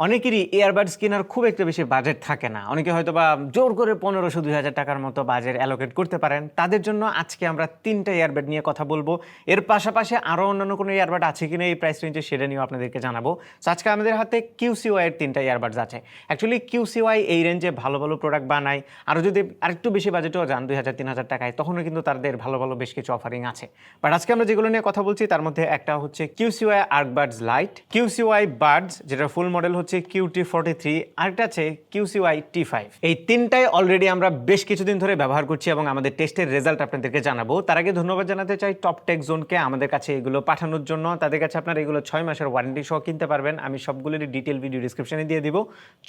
অনেকেরই ইয়ারবাডস কেনার খুব একটা বেশি বাজেট থাকে না। অনেকে হয়তো বা জোর করে পনেরোশো দুই হাজার টাকার মতো বাজেট অ্যালোকেট করতে পারেন। তাদের জন্য আজকে আমরা তিনটা ইয়ারবাড নিয়ে কথা বলব। এর পাশাপাশি আরও অন্যান্য কোনো ইয়ারবাড আছে কিনা এই প্রাইস রেঞ্জে সেটা নিয়েও আপনাদেরকে জানাব। So, আজকে আমাদের হাতে কিউসিওয়াই এর তিনটা ইয়ারবাডস আছে। অ্যাকচুয়ালি কিউসিওয়াই এই রেঞ্জে ভালো ভালো প্রোডাক্ট বানায়। আরও যদি আরেকটু বেশি বাজেটও যান, দুই হাজার, তিন হাজার টাকায়, তখনও কিন্তু তাদের ভালো ভালো বেশ কিছু অফারিং আছে। বাট আজকে আমরা যেগুলো নিয়ে কথা বলছি, তার মধ্যে একটা হচ্ছে QCY Arcbuds light QCY buds যেটা ফুল মডেল হচ্ছে কিউটি ফোর্টি থ্রি আরেকটা আছে কিউসিওয়াই টি ফাইভ এই তিনটাই অলরেডি আমরা বেশ কিছুদিন ধরে ব্যবহার করছি এবং আমাদের টেস্টের রেজাল্ট আপনাদেরকে জানাব। তার আগে ধন্যবাদ জানাতে চাই টপ টেক জোনকে আমাদের কাছে এগুলো পাঠানোর জন্য। তাদের কাছে আপনারা এগুলো ছয় মাসের ওয়ারেন্টি সহ কিনতে পারবেন। আমি সবগুলোরই ডিটেল ভিডিও ডিসক্রিপশনে দিয়ে দিব।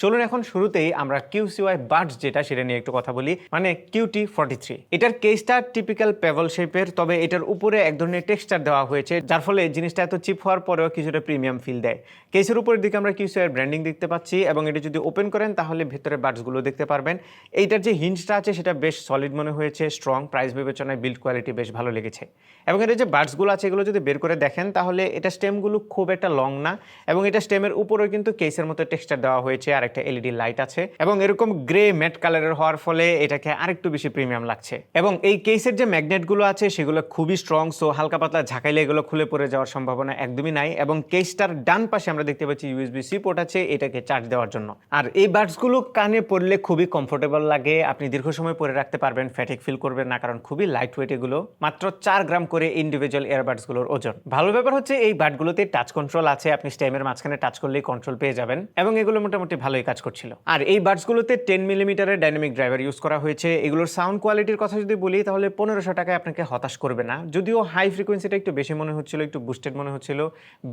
চলুন এখন শুরুতেই আমরা কিউসিওয়াই বার্ডস যেটা, সেটা নিয়ে একটু কথা বলি। মানে কিউটি ফোর্টি থ্রি এটার কেসটা টিপিক্যাল পেভল শেপের তবে এটার উপরে এক ধরনের টেক্সচার দেওয়া হয়েছে, যার ফলে জিনিসটা এত চিপ হওয়ার পরেও কিছুটা প্রিমিয়াম ফিল দেয়। কেসের উপরের দিকে আমরা কিউসিওয়াই ব্র্যান্ডিং দেখতে পাচ্ছি এবং এটা যদি ওপেন করেন তাহলে ভেতরে বার্ডসগুলো দেখতে পারবেন। এইটার যে হিঞ্জটা আছে সেটা বেশ সলিড মনে হয়েছে স্ট্রং প্রাইস বিবেচনায় বিল্ড কোয়ালিটি বেশ ভালো লেগেছে। এবং এটা যে বার্ডসগুলো আছে এগুলো যদি বের করে দেখেন তাহলে এটা স্টেমগুলো খুব একটা লং না এবং এটা স্টেমের উপরেও কিন্তু কেসের মতো টেক্সচার দেওয়া হয়েছে আর একটা এলইডি লাইট আছে এবং এরকম গ্রে ম্যাট কালারের হওয়ার ফলে এটাকে আরেকটু বেশি প্রিমিয়াম লাগছে। এবং এই কেসের যে ম্যাগনেটগুলো আছে সেগুলো খুবই স্ট্রং সো হালকা পাতলা ঝাঁকাইলে এগুলো খুলে পড়ে যাওয়ার সম্ভাবনা একদমই নাই এবং কেসটার ডান পাশে আমরা দেখতে পাচ্ছি ইউএসবি সি পোর্ট আছে এটাকে চার্জ দেওয়ার জন্য। আর এই বাডসগুলো কানে পরলে খুবই কমফোর্টেবল লাগে। আপনি দীর্ঘ সময় পরে রাখতে পারবেন ফ্যাটিক ফিল করবেন না, কারণ খুবই লাইট ওয়েট এগুলো। মাত্র চার গ্রাম করে ইন্ডিভিজুয়াল ইয়ারবাডসগুলোর ওজন। ভালো ব্যাপার হচ্ছে এই বাডগুলোতে টাচ কন্ট্রোল আছে, আপনি স্টেমের মাঝখানে টাচ করলেই কন্ট্রোল পেয়ে যাবেন এবং এগুলো মোটামুটি ভালোই কাজ করছিল। আর এই বাডসগুলোতে টেন মিলিমিটারের ডাইনামিক ড্রাইভার ইউজ করা হয়েছে। এগুলোর সাউন্ড কোয়ালিটির কথা যদি বলি, তাহলে পনেরোশো টাকায় আপনাকে হতাশ করবে না। যদিও হাই ফ্রিকোয়েন্সিটা একটু বেশি মনে হচ্ছিল, একটু বুস্টেড মনে হচ্ছিল।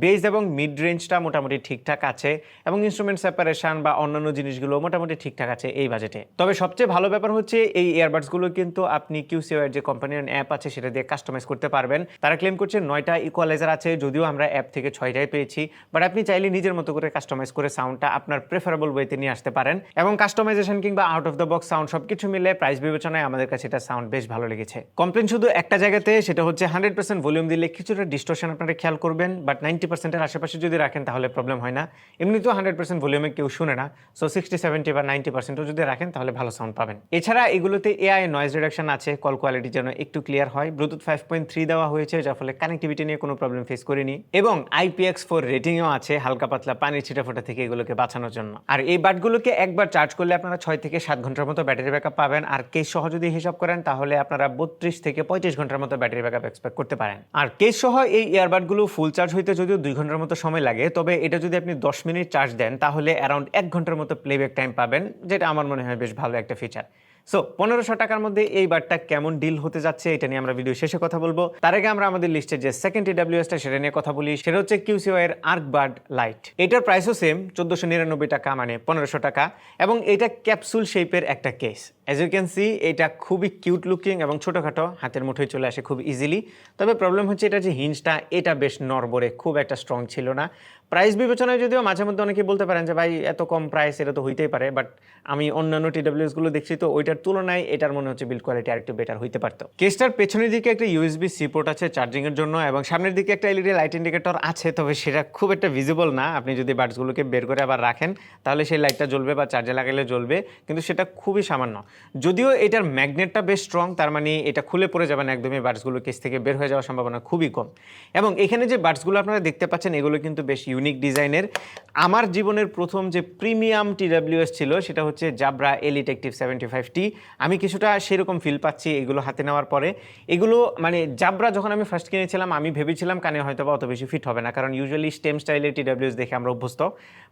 বেস এবং মিড রেঞ্জটা মোটামুটি ঠিকঠাক আছে। এবং ইনস্ট্রুমেন্ট সেপারেশন বা অন্যান্য জিনিসগুলো মোটামুটি ঠিকঠাক আছে এই বাজেটে তবে সবচেয়ে ভালো ব্যাপার হচ্ছে এই ইয়ারবাডসগুলো কিন্তু আপনি কিউসিওয়ার যে কোম্পানির অ্যাপ আছে সেটা দিয়ে কাস্টমাইজ করতে পারবেন। তারা ক্লেম করছে নয়টা ইকুয়ালাইজার আছে, যদিও আমরা অ্যাপ থেকে ছয়টাই পেয়েছি। বাট আপনি চাইলে নিজের মতো করে কাস্টমাইজ করে সাউন্ডটা আপনার প্রেফারেবল ওয়েতে নিয়ে আসতে পারেন। এবং কাস্টমাইজেশন কিংবা out of the box sound সবকিছু মিলে প্রাইস বিবেচনায় আমাদের কাছে এটা সাউন্ড বেশ ভালো লেগেছে। কমপ্লেন শুধু একটা জায়গাতে, সেটা হচ্ছে হান্ড্রেড পার্সেন্ট ভলিউম দিলে কিছুটা ডিস্টোশন আপনারা খেয়াল করবেন। বাট নাইনটি পার্সেন্টের আশেপাশে যদি রাখেন তাহলে প্রবলেম হয় না। এমনিতেও হান্ড্রেড পার্সেন্ট ভলিউমে কেউ শুনে না। সো সিক্সটি সেভেন্টি বা নাইনটি পার্সেন্টও যদি রাখেন, তাহলে ভালো সাউন্ড পাবেন। এছাড়া এগুলোতে এআই নয়েজ রিডাকশন আছে কল কোয়ালিটি যেন একটু ক্লিয়ার হয়। ব্লুটুথ ফাইভ পয়েন্ট থ্রি দেওয়া হয়েছে, যার ফলে কানেক্টিভিটি নিয়ে কোনো প্রবলেম ফেস করিনি। এবং আইপিএক্স ফোর রেটিংও আছে, হালকা পাতলা পানির ছিটাফোটা থেকে এগুলোকে বাঁচানোর জন্য। আর এই বাটগুলোকে একবার চার্জ করলে আপনারা ছয় থেকে সাত ঘণ্টার মতো ব্যাটারি ব্যাকআপ পাবেন। আর কেস সহ যদি হিসাব করেন, তাহলে আপনারা বত্রিশ থেকে পঁয়ত্রিশ ঘণ্টার মতো ব্যাটারি ব্যাকআপ এক্সপেক্ট করতে পারেন। আর কেস সহ এই ইয়ারবাডগুলো ফুল চার্জ হইতে যদিও দুই ঘণ্টার মতো সময় লাগে, তবে এটা যদি আপনি দশ মিনিট চার্জ দেন, তাহলে অ্যারাউন্ড এক ঘণ্টার মতো প্লেব্যাক টাইম পাবেন, যেটা আমার মনে হয় বেশ ভালো একটা ফিচার সো পনেরোশো টাকার মধ্যে এই বারটা কেমন ডিল হতে যাচ্ছে, এটা নিয়ে আমরা ভিডিও শেষে কথা বলব। তার আগে আমরা আমাদের লিস্টে যে সেকেন্ড টা, সেটা নিয়ে কথা বলি। সেটা হচ্ছে কিউসিও এর আর্ক বার্ড লাইট এটার প্রাইসও সেম চোদ্দোশো নিরানব্বই টাকা মানে পনেরোশো টাকা। এবং এটা ক্যাপসুল শেপের একটা case as you can see এটা খুবই কিউট লুকিং এবং ছোটোখাটো, হাতের মুঠোয় চলে আসে খুব ইজিলি তবে প্রবলেম হচ্ছে এটা যে হিঞ্জটা এটা বেশ নরবরে খুব একটা স্ট্রং ছিল না। প্রাইস বিবেচনায় যদিও মাঝে মধ্যে অনেকে বলতে পারেন যে, ভাই, এত কম প্রাইস এটা তো হইতেই পারে। বাট আমি অন্যান্য টিডাব্লিউএসগুলো দেখছি, তো ওইটার তুলনায় এটার মনে হচ্ছে বিল্ড কোয়ালিটি আরেকটু বেটার হইতে পারতো। কেসটার পেছনের দিকে একটা ইউএসবি সি পোর্ট আছে চার্জিংয়ের জন্য, এবং সামনের দিকে একটা এলইডি লাইট ইন্ডিকেটর আছে, তবে সেটা খুব একটা ভিজিবল না। আপনি যদি বার্ডসগুলোকে বের করে আবার রাখেন, তাহলে সেই লাইটটা জ্বলবে বা চার্জে লাগালে জ্বলবে, কিন্তু সেটা খুবই সামান্য। যদিও এটার ম্যাগনেটটা বেশ স্ট্রং তার মানে এটা খুলে পড়ে যাবে না একদমই বার্ডসগুলো কেস থেকে বের হয়ে যাওয়ার সম্ভাবনা খুবই কম। এবং এখানে যে বার্ডসগুলো আপনারা দেখতে পাচ্ছেন, এগুলো কিন্তু বেশ ইউনিক ডিজাইনের আমার জীবনের প্রথম যে প্রিমিয়াম টিডাব্লিউএস ছিল, সেটা হচ্ছে Jabra elite active seventy five T আমি কিছুটা সেরকম ফিল পাচ্ছি এগুলো হাতে নেওয়ার পরে। এগুলো মানে জাবরা যখন আমি ফার্স্ট কিনেছিলাম, আমি ভেবেছিলাম কানে হয়তো বা অত বেশি ফিট হবে না, কারণ ইউজুয়ালি স্টেম স্টাইলের টিডাব্লিউএস দেখে আমরা অভ্যস্ত।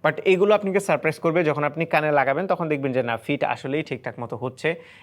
বাট এগুলো আপনাকে সারপ্রাইজ করবে, যখন আপনি কানে লাগাবেন, তখন দেখবেন যে না ফিট আসলেই ঠিকঠাক মতো হচ্ছে।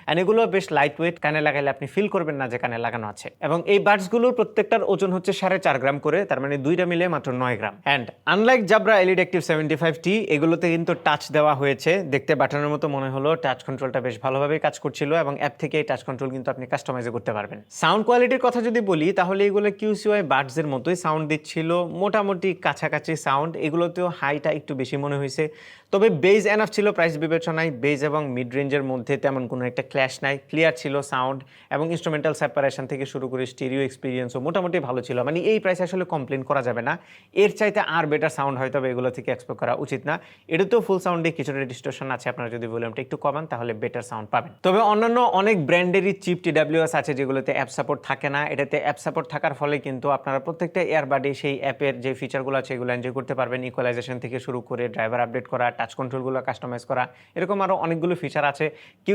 অ্যান্ড এগুলো বেশ লাইট ওয়েট কানে লাগাইলে আপনি ফিল করবেন না যে কানে লাগানো আছে। এবং এই বার্ডসগুলোর প্রত্যেকটার ওজন হচ্ছে সাড়ে চার গ্রাম করে, তার মানে দুইটা মিলে মাত্র নয় গ্রাম। And unlike Jabra elite active seventy five T এগুলোতে কিন্তু টাচ দেওয়া হয়েছে। দেখতে বাটনের মতো মনে হলো টাচ কন্ট্রোলটা বেশ ভালোভাবে কাজ করছিল এবং অ্যাপ থেকে এই টাচ কন্ট্রোল কিন্তু আপনি কাস্টমাইজ করতে পারবেন। সাউন্ড কোয়ালিটির কথা যদি বলি, তাহলে এগুলো কিউসিওয়াই বার্ডসের মতোই সাউন্ড দিচ্ছিল। মোটামুটি কাছাকাছি সাউন্ড এগুলোতেও হাইটা একটু বেশি মনে হয়েছে। তবে বেজ এনাফ ছিল প্রাইস বিবেচনায়। বেজ এবং মিড রেঞ্জের মধ্যে তেমন তেমন কোনো একটা ক্ল্যাশ নাই ক্লিয়ার ছিল সাউন্ড এবং ইনস্ট্রুমেন্টাল সেপারেশন থেকে শুরু করে স্টিরিও এক্সপিরিয়েন্সও মোটামুটি ভালো ছিল। মানে এই প্রাইসে আসলে কমপ্লেন করা যাবে না। এর চাইতে আর বেটার সাউন্ড হয়তো এগুলো থেকে এক্সপেক্ট করা উচিত না। এটাতেও ফুল সাউন্ডে কিছুটা ডিস্টোশন আছে, আপনারা যদি ভলিউমটা একটু কমান তাহলে বেটার সাউন্ড পাবেন। তবে অন্যান্য অনেক ব্র্যান্ডেরই চিপ টিডাব্লিউএস আছে যেগুলোতে অ্যাপ সাপোর্ট থাকে না। এটাতে অ্যাপ সাপোর্ট থাকার ফলে কিন্তু আপনারা প্রত্যেকটা এয়ারবাডে সেই অ্যাপের যে ফিচারগুলো আছে এগুলো এনজয় করতে পারবেন। ইকুয়ালাইজেশন থেকে শুরু করে ড্রাইভার আপডেট করা টাচ কন্ট্রোলগুলো কাস্টমাইজ করা, এরকম আরও অনেকগুলো ফিচার আছে।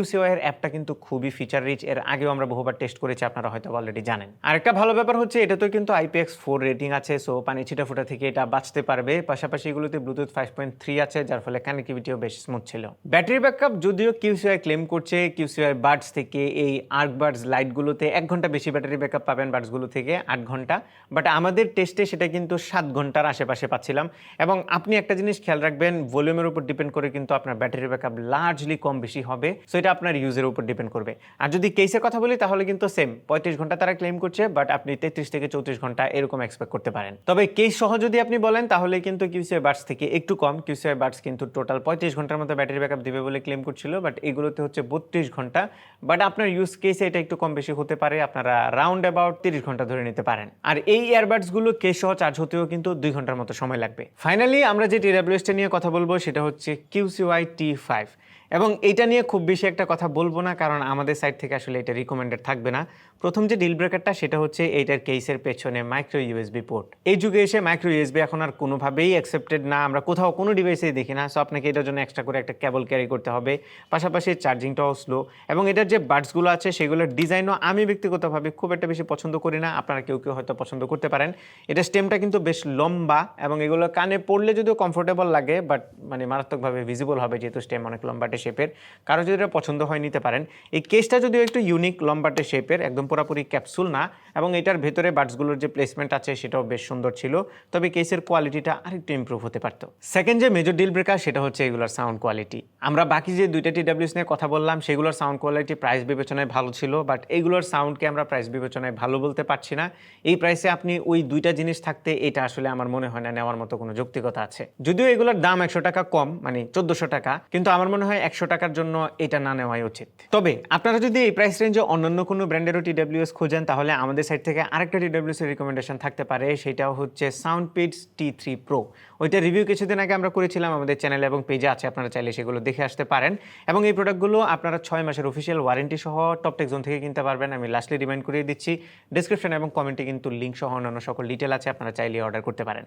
কিউসিওয়াই এর অ্যাপটা কিন্তু খুবই ফিচার রিচ এর আগেও আমরা বহুবার টেস্ট করেছি, আপনারা হয়তো অলরেডি জানেন। আরেকটা ভালো ব্যাপার হচ্ছে, এটাতেও কিন্তু আইপিএক্স ফোর রেটিং আছে সো পানি ছিটাফোটা থেকে এটা বাঁচতে পারবে। পাশাপাশি এগুলোতে ব্লুটুথ ফাইভ পয়েন্ট থ্রি আছে, যার ফলে কানেক্টিভিটিও বেশ স্মুথ ছিল। ব্যাটারি ব্যাকআপ যদিও কিউসিআই ক্লেম করছে কিউসিআই বার্ডস থেকে এই আর্ক বার্ডস লাইটগুলোতে এক ঘণ্টা বেশি ব্যাটারি ব্যাকআপ পাবেন বার্ডসগুলো থেকে আট ঘণ্টা। বাট আমাদের টেস্টে সেটা কিন্তু সাত ঘণ্টার আশেপাশে পাচ্ছিলাম। এবং আপনি একটা জিনিস খেয়াল রাখবেন ভলিউমের উপর ডিপেন্ড করে কিন্তু আপনার ব্যাটারি ব্যাকআপ লার্জলি কম বেশি হবে। সো এটা আপনার ইউজের উপর ডিপেন্ড করবে। আর যদি কেসের কথা বলি, তাহলে কিন্তু সেম পঁয়ত্রিশ ঘণ্টা তারা ক্লেম করছে বাট আপনি তেত্রিশ থেকে চৌত্রিশ ঘণ্টা এরকম এক্সপেক্ট করতে পারেন। তবে কেস সহ যদি আপনি বলেন, তাহলে কিন্তু কিউসিআই বার্ডস থেকে একটু কম। কিউসিআই বার্ডস কিন্তু টোটাল পঁয়ত্রিশ ঘণ্টার মতো ব্যাটারি ব্যাকআপ দিবে বলে ক্লেম করছিল বাট এগুলোতে হচ্ছে বত্রিশ ঘণ্টা। বাট আপনার ইউজ কেসে এটা একটু কম বেশি হতে পারে। আপনারা রাউন্ড অ্যাবাউট তিরিশ ঘণ্টা ধরে নিতে পারেন। আর এই ইয়ারবাডসগুলো কেস সহ চার্জ হতেও কিন্তু দুই ঘণ্টার মতো সময় লাগবে। ফাইনালি আমরা যে টিডাব্লিউএসটা নিয়ে কথা বলব, সেটা হচ্ছে কিউসিওয়াই টি ফাইভ এবং এইটা নিয়ে খুব বেশি একটা কথা বলব না, কারণ আমাদের সাইড থেকে আসলে এটা রিকমেন্ডেড থাকবে না। প্রথম যে ডিল ব্রেকারটা সেটা হচ্ছে এইটার কেসের পেছনে মাইক্রো ইউএসবি পোর্ট এই যুগে এসে মাইক্রো ইউএসবি এখন আর কোনোভাবেই অ্যাকসেপ্টেড না। আমরা কোথাও কোনো ডিভাইসেই দেখি না সো আপনাকে এটার জন্য এক্সট্রা করে একটা কেবল ক্যারি করতে হবে। পাশাপাশি চার্জিংটাও স্লো এবং এটার যে বাডসগুলো আছে, সেগুলোর ডিজাইনও আমি ব্যক্তিগতভাবে খুব একটা বেশি পছন্দ করি না। আপনারা কেউ কেউ হয়তো পছন্দ করতে পারেন। এটা স্টেমটা কিন্তু বেশ লম্বা এবং এগুলো কানে পড়লে যদিও কমফোর্টেবল লাগে বাট মানে মারাত্মকভাবে ভিজিবল হবে, যেহেতু স্টেম অনেক লম্বাটে শেপের কারও যদি এটা পছন্দ হয় নিতে পারেন। এই কেসটা যদিও একটু ইউনিক লম্বাটে শেপের একদম পুরোপুরি ক্যাপসুল না, এবং এটার ভেতরে বাডসগুলোর যে প্লেসমেন্ট আছে সেটাও বেশ সুন্দর ছিল, তবে কেসের কোয়ালিটিটা আরেকটু ইমপ্রুভ হতে পারতো। সেকেন্ড যে মেজর ডিল ব্রেকার সেটা হচ্ছে এগুলোর সাউন্ড কোয়ালিটি আমরা বাকি যে দুইটা টিডাব্লিউস নিয়ে কথা বললাম, সেগুলোর সাউন্ড কোয়ালিটি প্রাইস বিবেচনায় ভালো ছিল বাট এইগুলোর সাউন্ডকে আমরা প্রাইস বিবেচনায় ভালো বলতে পারছি না। এই প্রাইসে আপনি ওই দুইটা জিনিস থাকতে এটা আসলে আমার মনে হয় না, নেওয়ার মতো কোনো যৌক্তিকতা আছে। যদিও এগুলোর দাম একশো টাকা কম মানে চোদ্দশো টাকা, কিন্তু আমার মনে হয় একশো টাকার জন্য এটা না নেওয়াই উচিত। তবে আপনারা যদি এই প্রাইস রেঞ্জে অন্যান্য কোনো ব্র্যান্ডেরও টিডাব্লিউএস খোঁজেন, তাহলে আমাদের সাইড থেকে আরেকটা টিডাব্লিউএস রিকমেন্ডেশন থাকতে পারে, সেটাও হচ্ছে Soundpeats T three pro ওইটা রিভিউ কিছুদিন আগে আমরা করেছিলাম, আমাদের চ্যানেল এবং পেজে আছে, আপনারা চাইলে সেগুলো দেখে আসতে পারেন। এবং এই প্রোডাক্টগুলো আপনারা ছয় মাসের অফিসিয়াল ওয়ারেন্টি সহ টপটেক জোন থেকে কিনতে পারবেন। আমি লাস্টলি রিমাইন্ড করিয়ে দিচ্ছি ডিসক্রিপশন এবং কমেন্টে কিন্তু লিঙ্ক সহ অন্যান্য সকল ডিটেল আছে, আপনারা চাইলে অর্ডার করতে পারেন।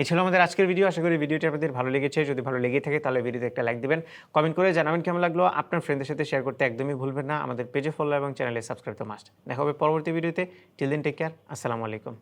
এই ছিল আমাদের আজকের ভিডিও আশা করি ভিডিওটি আপনাদের ভালো লেগেছে। যদি ভালো লেগে থাকে, তাহলে ভিডিওতে একটা লাইক দিবেন। কমেন্ট করে কেমন লাগল? আপনার ফ্রেন্ডের সাথে শেয়ার করতে একদমই ভুলবেন না। আমাদের পেজে ফলো এবং চ্যানেলে সাবস্ক্রাইব তো মাস্ট দেখা হবে পরবর্তী ভিডিওতে টিল দিন টেক কেয়ার আসসালামু আলাইকুম।